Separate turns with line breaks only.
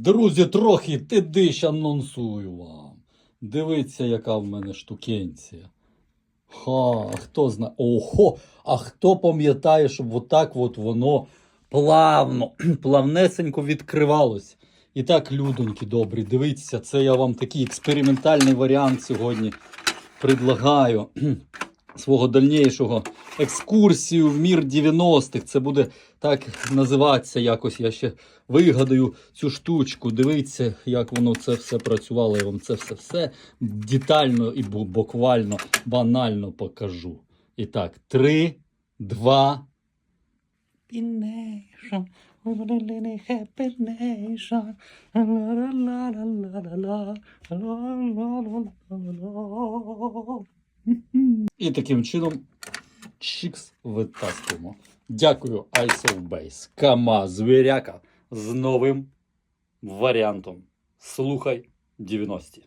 Друзі, трохи тидиш анонсую вам. Дивіться, яка в мене штукенція. Ха, хто знає. Ого, а хто пам'ятає, щоб отак от воно плавно, плавнесенько відкривалось. І так, людоньки добрі, дивіться, це я вам такий експериментальний варіант сьогодні предлагаю свого дальнішого екскурсію в мір 90-х. Це буде так називатися якось. Я ще вигадаю цю штучку. Дивіться, як воно це все працювало. Я вам це все все детально і буквально банально покажу. І так, три, два. Happy nation. І таким чином чікс витаскуємо. Дякую, ISO Кама звіряка з новим варіантом. Слухай 90-ті.